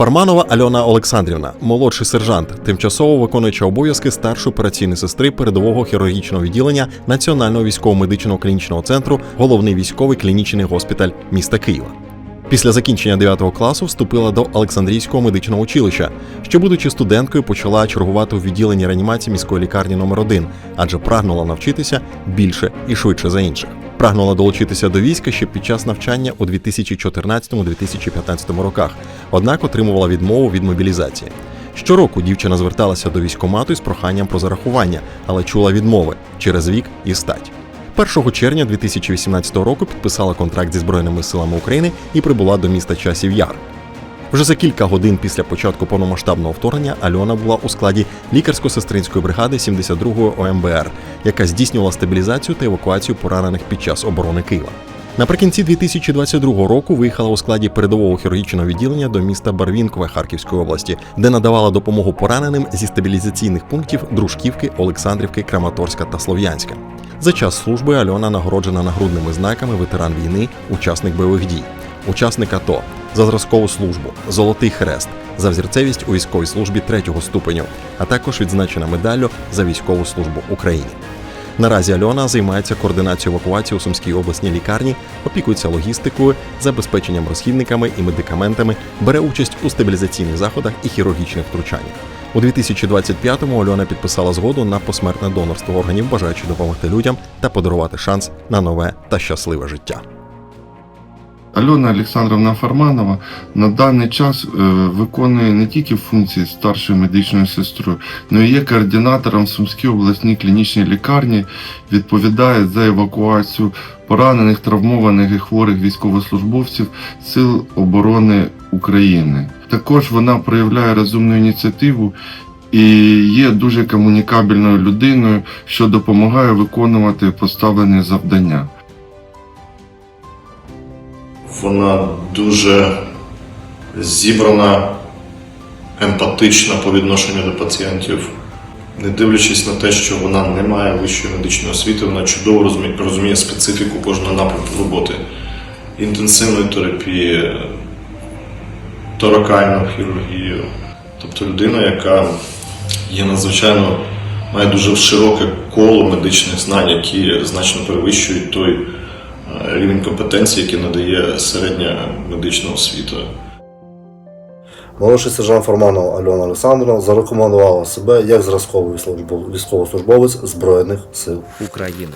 Фарманова Альона Олександрівна, молодший сержант, тимчасово виконуюча обов'язки старшої операційної сестри передового хірургічного відділення Національного військово-медичного клінічного центру, головний військовий клінічний госпіталь міста Києва. Після закінчення 9 класу вступила до Олександрійського медичного училища, що, будучи студенткою, почала чергувати у відділенні реанімації міської лікарні номер 1 адже прагнула навчитися більше і швидше за інших. Прагнула долучитися до війська ще під час навчання у 2014-2015 роках, однак отримувала відмову від мобілізації. Щороку дівчина зверталася до військкомату із проханням про зарахування, але чула відмови через вік і стать. 1 червня 2018 року підписала контракт зі Збройними силами України і прибула до міста Часів Яр. Вже за кілька годин після початку повномасштабного вторгнення Альона була у складі лікарсько-сестринської бригади 72-ї ОМБР, яка здійснювала стабілізацію та евакуацію поранених під час оборони Києва. Наприкінці 2022 року виїхала у складі передового хірургічного відділення до міста Барвінкове Харківської області, де надавала допомогу пораненим зі стабілізаційних пунктів Дружківки, Олександрівки, Краматорська та Слов'янська. За час служби Альона нагороджена нагрудними знаками ветеран війни, учасник бойових дій, учасник АТО, за зразкову службу, Золотий Хрест, за взірцевість у військовій службі третього ступеню, а також відзначена медаллю за військову службу Україні. Наразі Альона займається координацією евакуації у Сумській обласній лікарні, опікується логістикою, забезпеченням розхідниками і медикаментами, бере участь у стабілізаційних заходах і хірургічних втручаннях. У 2025-му Альона підписала згоду на посмертне донорство органів, бажаючи допомогти людям та подарувати шанс на нове та щасливе життя. Альона Олександровна Фарманова на даний час е, виконує не тільки функції старшої медичної сестри, але й є координатором Сумській обласній клінічній лікарні, відповідає за евакуацію поранених, травмованих і хворих військовослужбовців Сил оборони України. Також вона проявляє розумну ініціативу і є дуже комунікабельною людиною, що допомагає виконувати поставлені завдання. Вона дуже зібрана, емпатична по відношенню до пацієнтів. Не дивлячись на те, що вона не має вищої медичної освіти, вона чудово розуміє, специфіку кожного напрямку роботи інтенсивної терапії, торакальну хірургію. Тобто людина, яка є надзвичайно має дуже широке коло медичних знань, які значно перевищують той рівень компетенції, який надає середня медична освіта. Молодший сержант Форманова Альона Олександровна зарекомендувала себе як зразковий військовослужбовець Збройних сил України.